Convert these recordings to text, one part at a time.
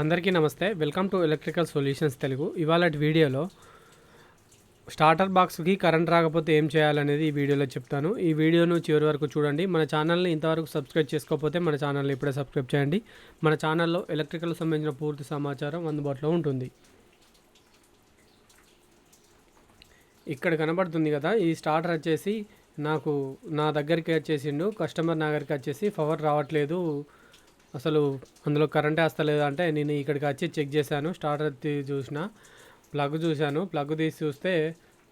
అందరికీ నమస్తే. Welcome to electrical solutions Telugu. ఇవాళ వీడియోలో స్టార్టర్ బాక్స్కి కరెంట్ రాకపోతే ఏం చేయాలనేది ఈ వీడియోలో చెప్తాను. ఈ వీడియోను చివరి వరకు చూడండి. మన ఛానల్ని ఇంతవరకు సబ్స్క్రైబ్ చేసుకోకపోతే మన ఛానల్ని ఇప్పుడే సబ్స్క్రైబ్ చేయండి. మన ఛానల్లో ఎలక్ట్రికల్ సంబంధించిన పూర్తి సమాచారం అందుబాటులో ఉంటుంది. ఇక్కడ కనబడుతుంది కదా ఈ స్టార్టర్ వచ్చేసి నాకు నా దగ్గరికి వచ్చేసిండు. కస్టమర్ నా దగ్గరికి వచ్చేసి పవర్ రావట్లేదు. అసలు అందులో కరెంట్ వస్తలేదు అంటే నేను ఇక్కడికి వచ్చి చెక్ చేశాను స్టార్టర్ చూసిన ప్లగ్ చూశాను ప్లగ్ తీసి చూస్తే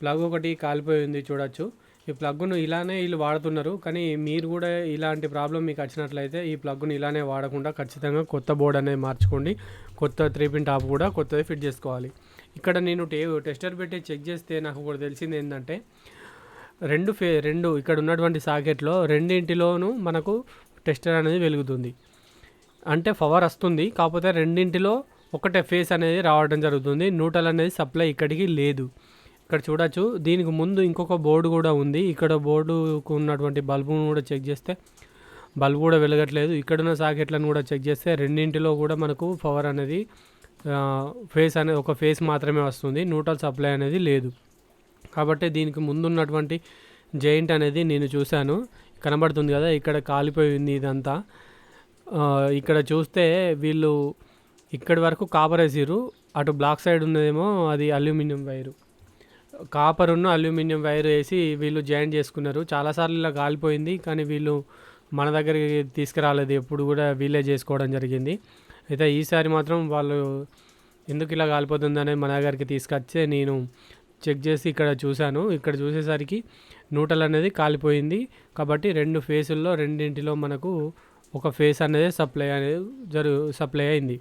ప్లగ్ ఒకటి కాలిపోయింది చూడొచ్చు. ఈ ప్లగ్ను ఇలానే వీళ్ళు వాడుతున్నారు కానీ మీరు కూడా ఇలాంటి ప్రాబ్లం మీకు వచ్చినట్లయితే ఈ ప్లగ్ను ఇలానే వాడకుండా ఖచ్చితంగా కొత్త బోర్డ్ అనేది మార్చుకోండి. కొత్త త్రీ పిన్ టాప్ కూడా కొత్తది ఫిట్ చేసుకోవాలి. ఇక్కడ నేను టే టెస్టర్ పెట్టి చెక్ చేస్తే నాకు ఒకటి తెలిసింది ఏంటంటే రెండు ఫే రెండు ఇక్కడ ఉన్నటువంటి సాకెట్లో రెండింటిలోనూ మనకు టెస్టర్ అనేది వెలుగుతుంది. అంటే పవర్ వస్తుంది. కాకపోతే రెండింటిలో ఒకటే ఫేస్ అనేది రావడం జరుగుతుంది. న్యూట్రల్ అనేది సప్లై ఇక్కడికి లేదు. ఇక్కడ చూడొచ్చు. దీనికి ముందు ఇంకొక బోర్డు కూడా ఉంది. ఇక్కడ బోర్డుకు ఉన్నటువంటి బల్బును కూడా చెక్ చేస్తే బల్బు కూడా వెలగట్లేదు. ఇక్కడున్న సాకెట్లను కూడా చెక్ చేస్తే రెండింటిలో కూడా మనకు పవర్ అనేది ఫేస్ అనేది ఒక ఫేస్ మాత్రమే వస్తుంది. న్యూట్రల్ సప్లై అనేది లేదు. కాబట్టి దీనికి ముందున్నటువంటి జైంట్ అనేది నేను చూశాను. కనబడుతుంది కదా? ఇక్కడ కాలిపోయింది ఇదంతా. ఇక్కడ చూస్తే వీళ్ళు ఇక్కడి వరకు కాపర్ వేసిర్రు. అటు బ్లాక్ సైడ్ ఉన్నదేమో అది అల్యూమినియం వైరు. కాపర్ ఉన్న అల్యూమినియం వైర్ వేసి వీళ్ళు జాయింట్ చేసుకున్నారు. చాలాసార్లు ఇలా కాలిపోయింది కానీ వీళ్ళు మన దగ్గరికి తీసుకురాలేదు. ఎప్పుడు కూడా వీళ్ళే చేసుకోవడం జరిగింది. అయితే ఈసారి మాత్రం వాళ్ళు ఎందుకు ఇలా కాలిపోతుంది మన దగ్గరికి తీసుకొచ్చే నేను చెక్ చేసి ఇక్కడ చూశాను. ఇక్కడ చూసేసరికి నూటలు అనేది కాలిపోయింది. కాబట్టి రెండు ఫేసుల్లో రెండింటిలో మనకు ఒక ఫేస్ అనేది సప్లై అనేది జరు సప్లై అయింది.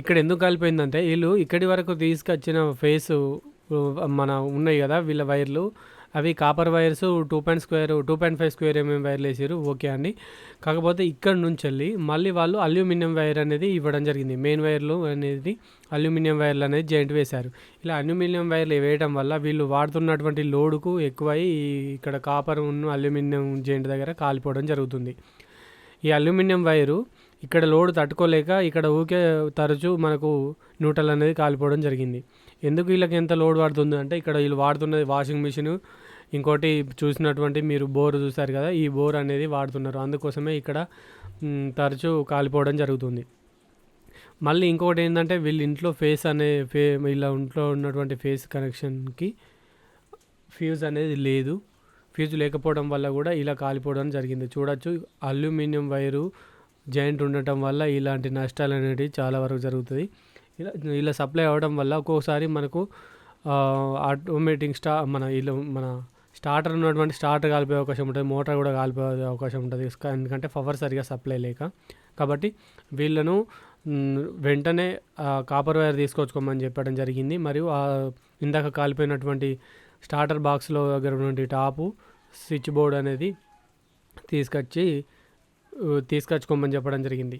ఇక్కడ ఎందుకు కలిపోయిందంటే వీళ్ళు ఇక్కడి వరకు తీసుకొచ్చిన ఫేస్ మన ఉన్నాయి కదా వీళ్ళ వైర్లు. అవి copper wires two point square two point five square mm వైర్లు వేసారు ఓకే అండి. కాకపోతే ఇక్కడ నుంచి వెళ్ళి మళ్ళీ వాళ్ళు అల్యూమినియం వైర్ అనేది ఇవ్వడం జరిగింది. మెయిన్ వైర్లు అనేది అల్యూమినియం వైర్లు అనేది జాయింట్ వేశారు. ఇలా అల్యూమినియం వైర్లు వేయడం వల్ల వీళ్ళు వాడుతున్నటువంటి లోడుకు ఎక్కువై ఇక్కడ కాపర్ ఉన్న అల్యూమినియం జాయింట్ దగ్గర కాలిపోవడం జరుగుతుంది. ఈ అల్యూమినియం వైరు ఇక్కడ లోడ్ తట్టుకోలేక ఇక్కడ ఊకే తరచూ మనకు న్యూటల్ అనేది కాలిపోవడం జరిగింది. ఎందుకు వీళ్ళకి ఎంత లోడ్ పడుతుంది అంటే ఇక్కడ వీళ్ళు వాడుతున్నది వాషింగ్ మిషన్. ఇంకోటి చూసినటువంటి మీరు బోర్ చూసారు కదా ఈ బోర్ అనేది వాడుతున్నారు. అందుకోసమే ఇక్కడ తరచు తరచూ కాలిపోవడం జరుగుతుంది. మళ్ళీ ఇంకొకటి ఏంటంటే వీళ్ళ ఇంట్లో ఫేస్ అనే ఫే వీళ్ళ ఇంట్లో ఉన్నటువంటి ఫేస్ కనెక్షన్కి ఫ్యూజ్ అనేది లేదు. ఫ్యూజ్ లేకపోవడం వల్ల కూడా ఇలా కాలిపోవడం జరిగింది. చూడొచ్చు అల్యూమినియం వైరు జాయింట్ ఉండటం వల్ల ఇలాంటి నష్టాలు అనేటివి చాలా వరకు జరుగుతుంది ఇలా ఇలా సప్లై అవ్వడం వల్ల ఒక్కోసారి మనకు ఆటోమేటిక్ స్టా మన ఇలా మన స్టార్టర్ ఉన్నటువంటి స్టార్టర్ కాలిపోయే అవకాశం ఉంటుంది మోటార్ కూడా కాలిపోయే అవకాశం ఉంటుంది. ఎందుకంటే పవర్ సరిగా సప్లై లేక. కాబట్టి వీళ్ళను వెంటనే కాపర్ వైర్ తీసుకొచ్చుకోమని చెప్పడం జరిగింది. మరియు ఇందాక కాలిపోయినటువంటి స్టార్టర్ బాక్స్లో దగ్గర ఉన్నటువంటి టాపు స్విచ్ బోర్డ్ అనేది తీసుకొచ్చి తీసుకొచ్చుకోమని చెప్పడం జరిగింది.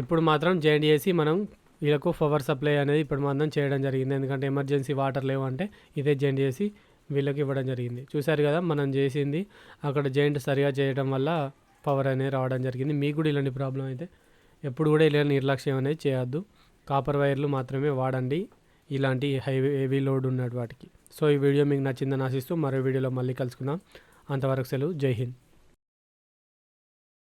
ఇప్పుడు మాత్రం జాయింట్ చేసి మనం వీళ్ళకు పవర్ సప్లై అనేది ఇప్పుడు మాత్రం చేయడం జరిగింది. ఎందుకంటే ఎమర్జెన్సీ వాటర్ లేవు అంటే ఇదే జాయింట్ చేసి వీళ్ళకి ఇవ్వడం జరిగింది. చూశారు కదా మనం చేసింది. అక్కడ జాయింట్ సరిగా చేయడం వల్ల పవర్ అనేది రావడం జరిగింది. మీకు కూడా ఇలాంటి ప్రాబ్లం అయితే ఎప్పుడు కూడా ఇలా నిర్లక్ష్యం అనేది చేయొద్దు. కాపర్ వైర్లు మాత్రమే వాడండి. ఇలాంటి హైవే హెవీ లోడ్ ఉన్న వాటికి. సో ఈ వీడియో మీకు నచ్చిందని ఆశిస్తూ మరో వీడియోలో మళ్ళీ కలుసుకుందాం. అంతవరకు సెలవు. జై హింద్.